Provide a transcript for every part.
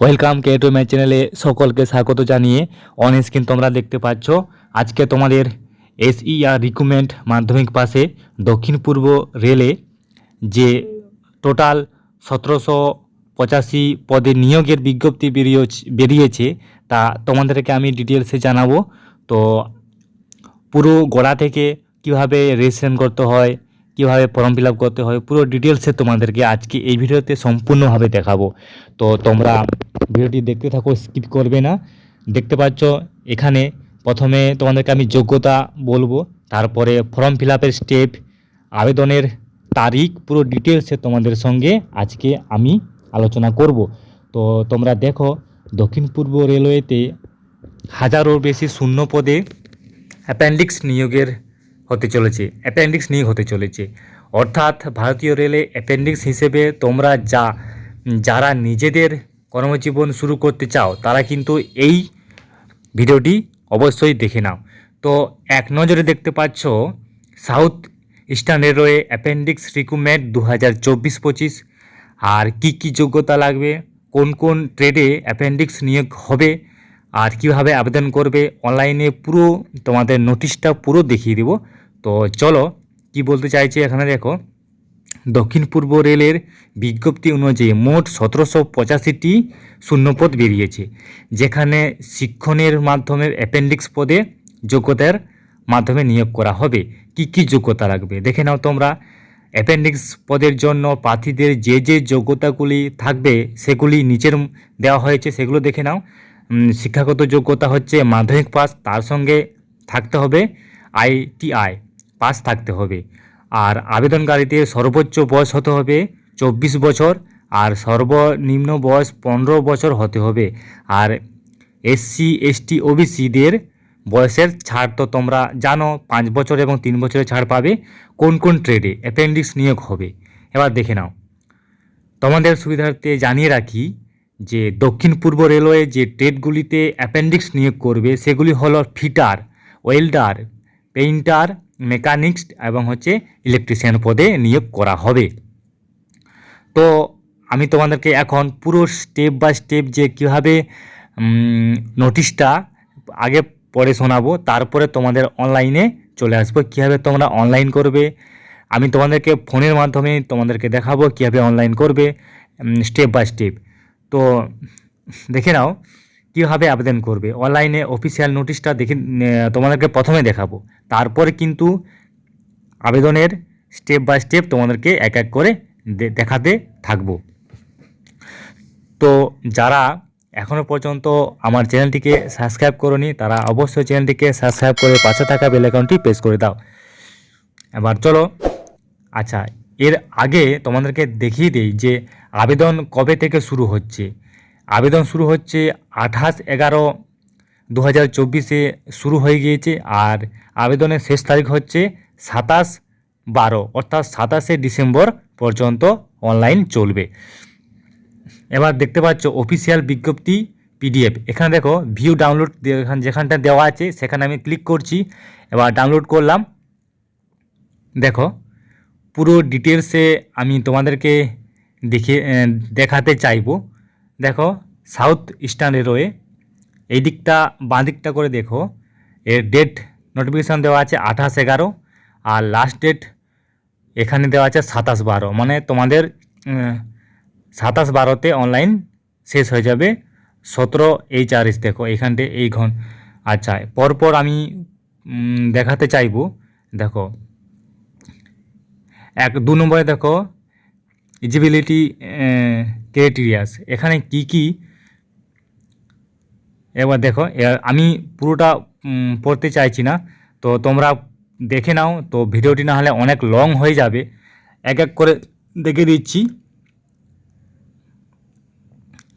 Welcome K to my চ্যানেলে সকলকে স্বাগত জানিয়ে অন স্ক্রিন তোমরা দেখতে পাচ্ছ। আজকে তোমাদের এসইআর রিক্রুটমেন্ট মাধ্যমিক পাশে দক্ষিণ পূর্ব রেলে যে টোটাল সতেরোশো পঁচাশি পদে নিয়োগের বিজ্ঞপ্তি বেরিয়েছে বেরিয়েছে তা তোমাদেরকে আমি ডিটেলসে জানাব। তো পুরো গোড়া থেকে কীভাবে রেজিস্ট্রেশন করতে হয় কীভাবে ফর্ম ফিল করতে হয়, পুরো ডিটেলসে তোমাদেরকে আজকে এই ভিডিওতে সম্পূর্ণভাবে দেখাবো। তো তোমরা ভিডিওটি দেখতে থাকো স্কিপ করবে না। দেখতে পাচ্ছ, এখানে প্রথমে তোমাদেরকে আমি যোগ্যতা বলব, তারপরে ফর্ম ফিল স্টেপ আবেদনের তারিখ, পুরো ডিটেলসে তোমাদের সঙ্গে আজকে আমি আলোচনা করব। তো তোমরা দেখো, দক্ষিণ পূর্ব রেলওয়েতে হাজারোর বেশি শূন্য পদে অ্যাপেন্ডিক্স নিয়োগের হতে চলেছে অ্যাপেন্ডিক্স নিয়োগ হতে চলেছে। অর্থাৎ ভারতীয় রেলে অ্যাপেন্ডিক্স হিসেবে তোমরা যা, যারা নিজেদের কর্মজীবন শুরু করতে চাও, তারা কিন্তু এই ভিডিওটি অবশ্যই দেখে নাও। তো এক নজরে দেখতে পাচ্ছ, south eastern railway appendix recruitment দু হাজার চব্বিশ পঁচিশ আর কি কি যোগ্যতা লাগবে, কোন কোন ট্রেডে অ্যাপেন্ডিক্স নিয়োগ হবে, আর কীভাবে আবেদন করবে অনলাইনে পুরো তোমাদের নোটিশটা পুরো দেখিয়ে দেব। তো চলো, কি বলতে চাইছি এখানে দেখো, দক্ষিণ পূর্ব রেলের বিজ্ঞপ্তি অনুযায়ী মোট সতেরোশো পঁচাশিটি শূন্যপদ বেরিয়েছে, যেখানে শিক্ষণের মাধ্যমে অ্যাপেন্ডিক্স পদে যোগ্যতার মাধ্যমে নিয়োগ করা হবে। কি কি যোগ্যতা লাগবে? দেখে নাও তোমরা অ্যাপেন্ডিক্স পদের জন্য প্রার্থীদের যে যে যোগ্যতাগুলি থাকবে, সেগুলি নিচের দেওয়া হয়েছে, সেগুলো দেখে নাও। শিক্ষাগত যোগ্যতা হচ্ছে মাধ্যমিক পাস, তার সঙ্গে থাকতে হবে আইটিআই। পাস থাকতে হবে। আর আবেদনকারীদের সর্বোচ্চ বয়স হতে হবে চব্বিশ বছর, আর সর্বনিম্ন বয়স পনেরো বছর হতে হবে। আর এসসি এসটি ওবিসিদের বয়সের ছাড় তো তোমরা জানো, পাঁচ বছর এবং তিন বছরের ছাড় পাবে। কোন কোন ট্রেডে অ্যাপেন্ডিক্স নিয়োগ হবে, এবার দেখে নাও। তোমাদের সুবিধার্থে জানিয়ে রাখি যে দক্ষিণ পূর্ব রেলওয়ে যে ট্রেডগুলিতে অ্যাপেন্ডিক্স নিয়োগ করবে, সেগুলি হলো ফিটার ওয়েল্ডার পেইন্টার মেকানিক্স এবং হচ্ছে ইলেকট্রিশিয়ান পদে নিয়োগ করা হবে। তো আমি তোমাদেরকে এখন পুরো স্টেপ বাই স্টেপ যে কীভাবে নোটিশটা আগে পড়ে শোনাবো, তারপরে তোমাদের অনলাইনে চলে আসব, কীভাবে তোমরা অনলাইন করবে। আমি তোমাদেরকে ফোনের মাধ্যমে তোমাদেরকে দেখাবো কীভাবে অনলাইন করবে স্টেপ বাই স্টেপ তো দেখে নাও কীভাবে আবেদন করবে। অনলাইনে অফিসিয়াল নোটিশটা দেখে তোমাদেরকে প্রথমে দেখাবো। তারপরে কিন্তু আবেদনের স্টেপ বাই স্টেপ তোমাদেরকে এক এক করে দেখাতে থাকব। তো যারা এখনও পর্যন্ত আমার চ্যানেলটিকে সাবস্ক্রাইব করনি, তারা অবশ্যই চ্যানেলটিকে সাবস্ক্রাইব করে পাশে থাকা বেল আইকনটি প্রেস করে দাও। এবার চলো আচ্ছা এর আগে তোমাদেরকে দেখিয়ে দিই যে আবেদন কবে থেকে শুরু হচ্ছে। আবেদন শুরু হচ্ছে আঠাশ এগারো দু হাজার চব্বিশে শুরু হয়ে গিয়েছে আর আবেদনের শেষ তারিখ হচ্ছে সাতাশ বারো, অর্থাৎ সাতাশে ডিসেম্বর পর্যন্ত অনলাইন চলবে। এবার দেখতে পাচ্ছ অফিসিয়াল বিজ্ঞপ্তি পিডিএফ। এখানে দেখো ভিউ ডাউনলোড যেখানটা দেওয়া আছে সেখানে আমি ক্লিক করছি। এবার ডাউনলোড করলাম। দেখো পুরো ডিটেলসে আমি তোমাদেরকে দেখে দেখাতে চাইব। দেখো সাউথ ইস্টার্ন রেলওয়ে এই দিকটা, বাঁ দিকটা করে দেখো। এর ডেট নোটিফিকেশান দেওয়া আছে আঠাশ এগারো, আর লাস্ট ডেট এখানে দেওয়া আছে সাতাশ বারো। মানে তোমাদের সাতাশ বারোতে অনলাইন শেষ হয়ে যাবে। সতেরো এইচ আর এস দেখো এখানটে এই ঘন। আচ্ছা পরপর আমি দেখাতে চাইব। দেখো, এক, দু নম্বরে দেখো ইজিবিলিটি ক্রাইটেরিয়াস এখানে কি কি এবার দেখো আমি পুরোটা পড়তে চাইছি না। তো তোমরা দেখে নাও, তো ভিডিওটি না হলে অনেক লং হয়ে যাবে। এক এক করে দেখে দিচ্ছি।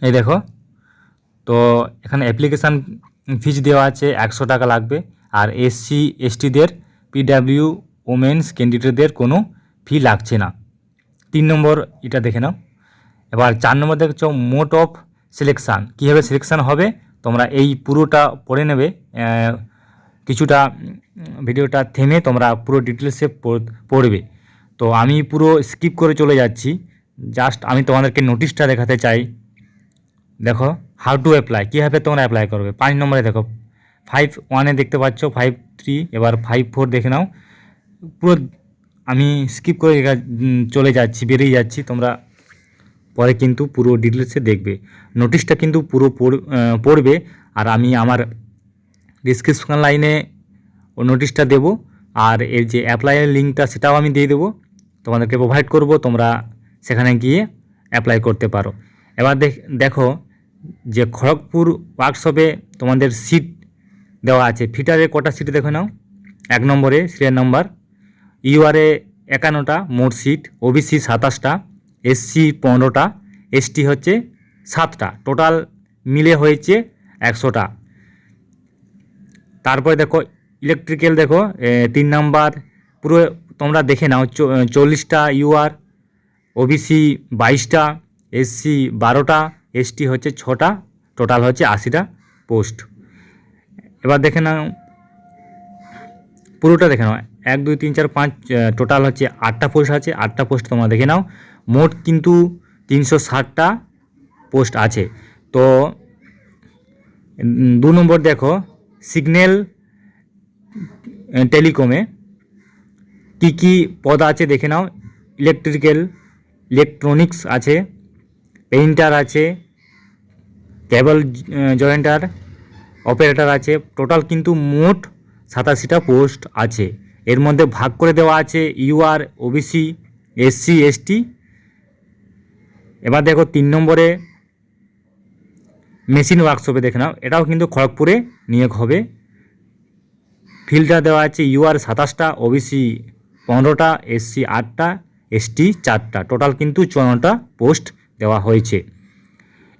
এই দেখো, তো এখানে অ্যাপ্লিকেশান ফিজ দেওয়া আছে একশো টাকা লাগবে। আর এসসি এসটিদের পিডাব্লিউ ওমেন্স ক্যান্ডিডেটদের কোনো ফি লাগছে না। তিন নম্বর, এটা দেখে নাও। এবার চার নম্বর দেখছ মোট অফ সিলেকশান কীভাবে সিলেকশান হবে? তোমরা এই পুরোটা পড়ে নেবে। কিছুটা ভিডিওটা থেমে তোমরা পুরো ডিটেলসে পড়- পড়বে। তো আমি পুরো স্কিপ করে চলে যাচ্ছি। জাস্ট আমি তোমাদেরকে নোটিশটা দেখাতে চাই। দেখো হাউ টু অ্যাপ্লাই কীভাবে তোমরা অ্যাপ্লাই করবে। পাঁচ নম্বরে দেখো ফাইভ ওয়ানে দেখতে পাচ্ছ ফাইভ থ্রি এবার ফাইভ ফোর দেখে নাও। পুরো আমি স্কিপ করে চলে যাচ্ছি, বেরিয়ে যাচ্ছি। তোমরা পরে কিন্তু পুরো ডিটেলসে দেখবে। নোটিশটা কিন্তু পুরো পড়- পড়বে, আর আমি আমার ডিসক্রিপশন লাইনে ও নোটিশটা দেবো, আর এর যে অ্যাপ্লাইয়ের লিঙ্কটা সেটাও আমি দিয়ে দেবো। তোমাদেরকে প্রোভাইড করব, তোমরা সেখানে গিয়ে অ্যাপ্লাই করতে পারো। এবার দেখ যে খড়গপুর ওয়ার্কশপে তোমাদের সিট দেওয়া আছে। ফিটারের কটা সিট দেখে নাও। এক নম্বরে সিরিয়াল নাম্বার ইউআরএ একান্নটা, মোট সিট ওবিসি সাতাশটা। এসসি পনেরোটা, এসটি হচ্ছে সাতটা। টোটাল মিলে হয়েছে একশোটা। তারপরে দেখো ইলেকট্রিক্যাল দেখো তিন নাম্বার, পুরো তোমরা দেখে নাও চল্লিশটা ইউআর ওবিসি বাইশটা এসসি বারোটা এসটি হচ্ছে ছটা টোটাল হচ্ছে আশিটা পোস্ট এবার দেখে নাও, পুরোটা দেখে নাও। এক, দুই, তিন, চার, পাঁচ টোটাল হচ্ছে আটটা পোস্ট আছে, আটটা পোস্ট তোমরা দেখে নাও। মোট কিন্তু তিনশো ষাটটা পোস্ট আছে। তো দু নম্বর দেখো, সিগন্যাল টেলিকমে কী কী পদ আছে দেখে নাও। ইলেকট্রিক্যাল, ইলেকট্রনিক্স আছে, পেইন্টার আছে, কেবল জয়েন্টার, অপারেটর আছে, টোটাল কিন্তু মোট সাতাশিটা পোস্ট আছে। এর মধ্যে ভাগ করে দেওয়া আছে ইউআর ওবিসি এসসি এসটি এবার দেখো তিন নম্বরে মেশিন ওয়ার্কশপে দেখে নাও। এটাও কিন্তু খড়গপুরে নিয়োগ হবে। ফিল্টার দেওয়া আছে ইউআর সাতাশটা ওবিসি পনেরোটা এসসি আটটা এসটি চারটা। টোটাল কিন্তু চুয়ান্নটা পোস্ট দেওয়া হয়েছে।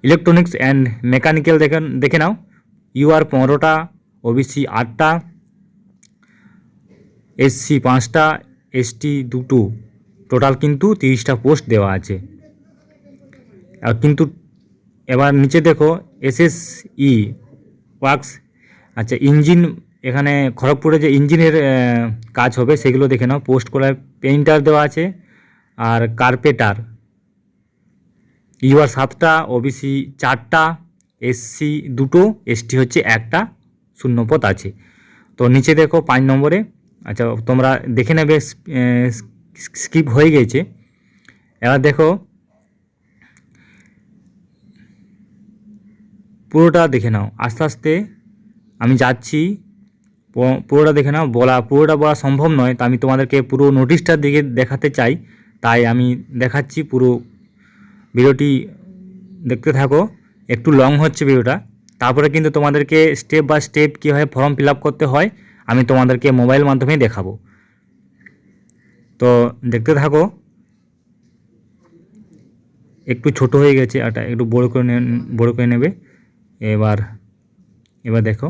ইলেকট্রনিক্স অ্যান্ড মেকানিক্যাল দেখে দেখে নাও। ইউআর পনেরোটা ওবিসি আটটা এসসি পাঁচটা এসটি দুটো। টোটাল কিন্তু তিরিশটা পোস্ট দেওয়া আছে। আর কিন্তু এবার নিচে দেখো এসএসই ওয়ার্কস আচ্ছা ইঞ্জিন এখানে খড়গপুরে যে ইঞ্জিনের কাজ হবে সেগুলো দেখে নাও। পোস্ট করা পেইন্টার দেওয়া আছে আর কার্পেটার। ইউআর সাতটা, ওবিসি চারটা, এসসি দুটো, এসটি হচ্ছে একটা, শূন্যপদ আছে। তো নিচে দেখো পাঁচ নম্বরে। আচ্ছা তোমরা দেখে নেবে স্কিপ হয়ে গেছে। এবার দেখো পুরোটা দেখে নাও। আস্তে আস্তে আমি যাচ্ছি। পুরোটা দেখে নাও। বলা, পুরোটা বলা সম্ভব নয়। তা আমি তোমাদেরকে পুরো নোটিশটার দিকে দেখাতে চাই। তাই আমি দেখাচ্ছি পুরো ভিডিওটি। দেখতে থাকো। একটু লং হচ্ছে ভিডিওটা। তারপরে কিন্তু তোমাদেরকে স্টেপ বাই স্টেপ কীভাবে ফর্ম ফিল করতে হয়, আমি তোমাদেরকে মোবাইল মাধ্যমেই দেখাবো। তো দেখতে থাকো। একটু ছোট হয়ে গেছে এটা একটু বড় করে বড় করে নেবে। এবার এবার দেখো।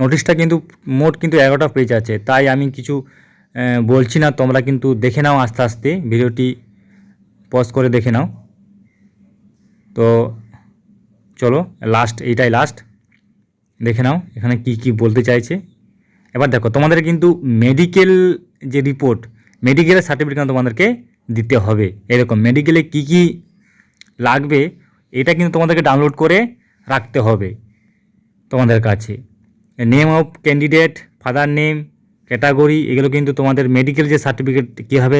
নোটিশটা কিন্তু, মোট কিন্তু এগারোটা পেজ আছে, তাই আমি কিছু বলছি না, তোমরা কিন্তু দেখে নাও আস্তে আস্তে, ভিডিওটি পজ করে দেখে নাও। তো, চলো লাস্ট এইটাই লাস্ট দেখে নাও, এখানে কি কি বলতে চাইছে। এবার দেখো, তোমাদের কিন্তু মেডিকেল যে রিপোর্ট মেডিকেলের সার্টিফিকেট তোমাদেরকে দিতে হবে, এরকম মেডিকেলে কি কি লাগবে, এটা কিন্তু তোমাদেরকে ডাউনলোড করে রাখতে হবে তোমাদের কাছে। Name of candidate father name category এগুলো কিন্তু তোমাদের মেডিকেল যে সার্টিফিকেট কীভাবে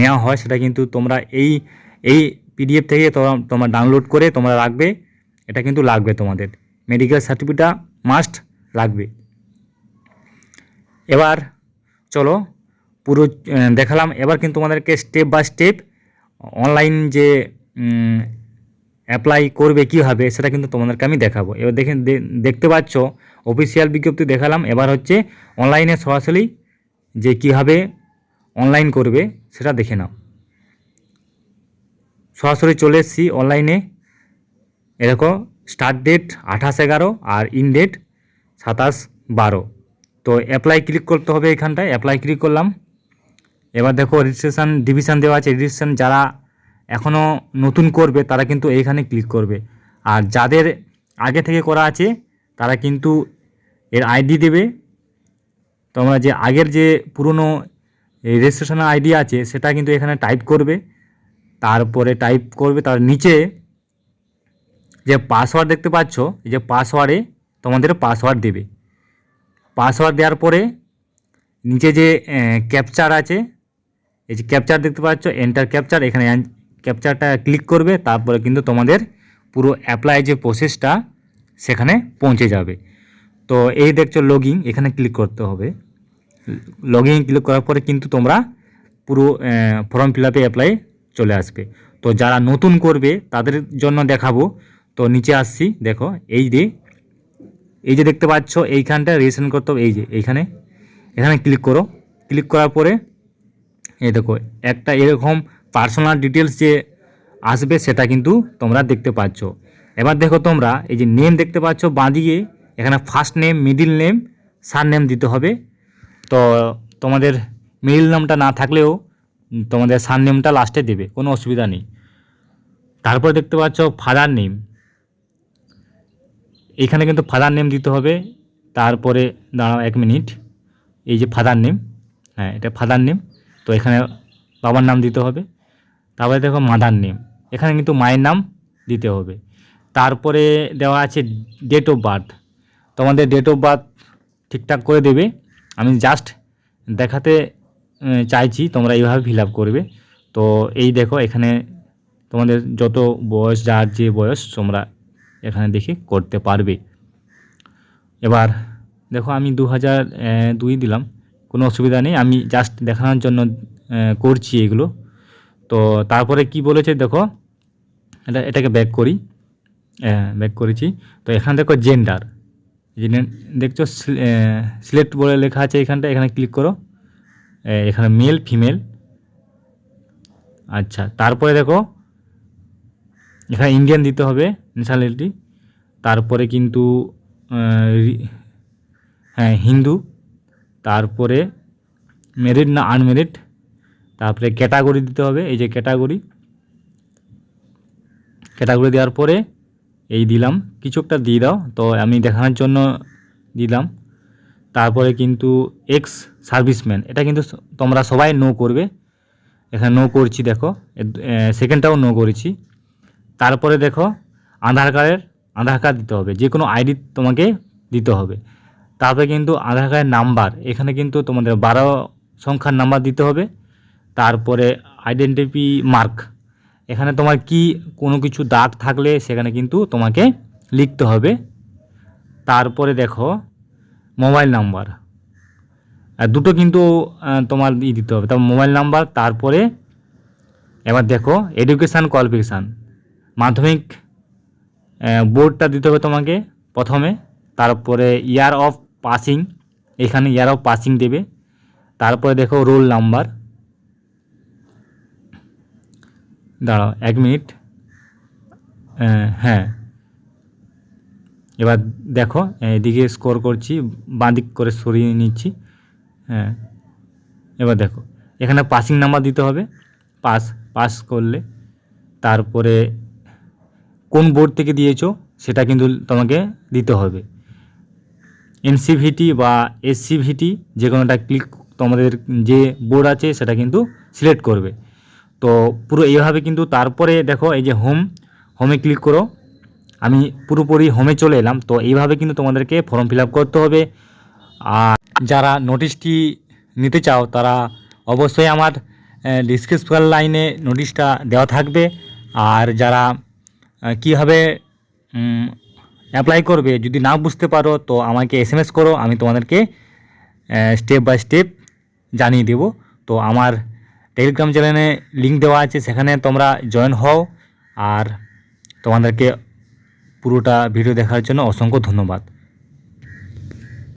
নেওয়া হয় সেটা কিন্তু তোমরা এই এই পিডিএফ থেকে তোমরা ডাউনলোড করে তোমরা রাখবে, এটা কিন্তু লাগবে তোমাদের। মেডিকেল সার্টিফিকেটটা মাস্ট লাগবে। এবার চলো পুরো দেখালাম। এবার কিন্তু তোমাদেরকে স্টেপ বাই স্টেপ অনলাইন যে অ্যাপ্লাই করবে কীভাবে, সেটা কিন্তু তোমাদেরকে আমি দেখাবো। এবার দেখে দেখতে পাচ্ছ অফিসিয়াল বিজ্ঞপ্তি দেখালাম, এবার হচ্ছে অনলাইনে সরাসরি যে কীভাবে অনলাইন করবে, সেটা দেখে নাও। সরাসরি চলে এসেছি অনলাইনে এরকম স্টার্ট ডেট আঠাশ এগারো আর ইন ডেট সাতাশ বারো। তো অ্যাপ্লাই ক্লিক করতে হবে এখানটায় অ্যাপ্লাই ক্লিক করলাম। এবার দেখো রেজিস্ট্রেশন ডিভিশন দেওয়া আছে। রেজিস্ট্রেশন যারা এখনও নতুন করবে, তারা কিন্তু এইখানে ক্লিক করবে। আর যাদের আগে থেকে করা আছে, তারা কিন্তু এর আইডি দেবে। তোমরা যে আগের যে পুরনো রেজিস্ট্রেশনের আইডি আছে, সেটা কিন্তু এখানে টাইপ করবে। তারপরে টাইপ করবে, তার নিচে যে পাসওয়ার্ড দেখতে পাচ্ছ, এই যে পাসওয়ার্ডে তোমাদের পাসওয়ার্ড দেবে। পাসওয়ার্ড দেওয়ার পরে নিচে যে ক্যাপচার আছে এই যে ক্যাপচার দেখতে পাচ্ছ এন্টার ক্যাপচার এখানে ক্যাপচারটা ক্লিক করবে, তারপরে কিন্তু তোমাদের পুরো অ্যাপ্লাই যে প্রসেসটা সেখানে পৌঁছে যাবে। তো এই দেখছ লগিং এখানে ক্লিক করতে হবে। লগিং ক্লিক করার পরে কিন্তু তোমরা পুরো ফর্ম ফিল আপে অ্যাপ্লাই চলে আসবে। তো যারা নতুন করবে, তাদের জন্য দেখাবো। তো নিচে আসছি, দেখো, এই যে এই যে দেখতে পাচ্ছ এইখানটা রেজিস্ট্রেশন করতে হবে, এই যে, এইখানে, এখানে ক্লিক করো। ক্লিক করার পরে এই দেখো, একটা এরকম পার্সোনাল ডিটেলস যে আসবে সেটা কিন্তু তোমরা দেখতে পাচ্ছ। এবার দেখো তোমরা, এই যে নেম দেখতে পাচ্ছ বাঁদিকে, এখানে first name middle name surname name হবে। তো তোমাদের মিডিল নামটা না থাকলেও তোমাদের সার নেমটা লাস্টে দেবে, কোনো অসুবিধা নেই। তারপর দেখতে পাচ্ছ ফাদার নেম এখানে কিন্তু ফাদার নেম দিতে হবে, তারপরে দাঁড়াও এক মিনিট এই যে ফাদার নেম হ্যাঁ এটা ফাদার নেম তো এখানে বাবার নাম দিতে হবে। তারপরে দেখো মাদার নেম। এখানে কিন্তু মায়ের নাম দিতে হবে। তারপরে দেওয়া আছে ডেট অফ বার্থ তোমাদের ডেট অফ বার্থ ঠিকঠাক করে দেবে। আমি জাস্ট দেখাতে চাইছি তোমরা এইভাবে ফিল করবে। তো এই দেখো এখানে তোমাদের যত বয়স, যার যে বয়স তোমরা এখানে দেখে করতে পারবে। এবার দেখো আমি দু হাজার দুই দিলাম। কোনো অসুবিধা নেই। আমি জাস্ট দেখানোর জন্য করছি এগুলো। তো তারপরে কি বলেছে দেখো, এটা, এটাকে ব্যাক করি। ব্যাক করেছি। তো এখানে দেখো জেন্ডার দেখছ সিলেক্ট বলে লেখা আছে এখানটা, এখানে ক্লিক করো। এখানে মেল ফিমেল আচ্ছা তারপরে দেখো, এখানে ইন্ডিয়ান দিতে হবে ন্যাশনালিটি তারপরে কিন্তু হ্যাঁ হিন্দু। তারপরে মেরিট না আনমেরিট তারপরে ক্যাটাগরি দিতে হবে, এই যে ক্যাটাগরি ক্যাটাগরি দেওয়ার পরে এই দিলাম। কিছু একটা দিয়ে দাও, তো আমি দেখানোর জন্য দিলাম। তারপরে কিন্তু এক্স সার্ভিসম্যান এটা কিন্তু তোমরা সবাই নো করবে। এখানে নো করছি, দেখো। সেকেন্ডটাও নো করেছি। তারপরে দেখো, আধার কার্ডের আধার কার্ড দিতে হবে। যে কোনো আইডি তোমাকে দিতে হবে। তারপরে কিন্তু আধার কার্ডের নাম্বার, এখানে কিন্তু তোমাদের বারো সংখ্যার নাম্বার দিতে হবে, তারপরে আইডেন্টিটি মার্ক এখানে তোমার কি কোনো কিছু দাগ থাকলে সেখানে কিন্তু তোমাকে লিখতে হবে, তারপরে দেখো মোবাইল নাম্বার দুটো কিন্তু তোমার ই দিতে হবে, তারপর মোবাইল নাম্বার তারপরে এবার দেখো এডুকেশান কোয়ালিফিকেশান মাধ্যমিক বোর্ডটা দিতে হবে তোমাকে প্রথমে, তারপরে ইয়ার অফ পাসিং এখানে ইয়ার অফ পাসিং দেবে। তারপরে দেখো রোল নাম্বার দাঁড়াও, এক মিনিট হ্যাঁ। এবার দেখো, এদিকে স্কোর করছি, বাঁদিক করে সরিয়ে নিচ্ছি। হ্যাঁ। এবার দেখো, এখানে পাসিং নাম্বার দিতে হবে। পাস পাস করলে। তারপরে কোন বোর্ড থেকে দিয়েছ, সেটা কিন্তু তোমাকে দিতে হবে। এনসিভিটি বা এসসিভিটি যে কোনোটা ক্লিক তোমাদের যে বোর্ড আছে সেটা কিন্তু সিলেক্ট করবে। তো পুরো এইভাবে কিন্তু তারপরে দেখো এই যে হোম, হোমে ক্লিক করো। আমি পুরোপুরি হোমে চলে এলাম, তো এইভাবে কিন্তু তোমাদেরকে ফর্ম ফিল করতে হবে। আর যারা নোটিশটি নিতে চাও, তারা অবশ্যই আমার ডিসক্রিপশন লাইনে নোটিশটা দেওয়া থাকবে। আর যারা কীভাবে অ্যাপ্লাই করবে। যদি না বুঝতে পারো, তো আমাকে এস এম করো, আমি তোমাদেরকে স্টেপ বাই স্টেপ জানিয়ে দেব। তো আমার টেলিগ্রাম চ্যানেলে লিঙ্ক দেওয়া আছে, সেখানে তোমরা জয়েন হও। আর তোমাদেরকে পুরোটা ভিডিও দেখার জন্য অসংখ্য ধন্যবাদ।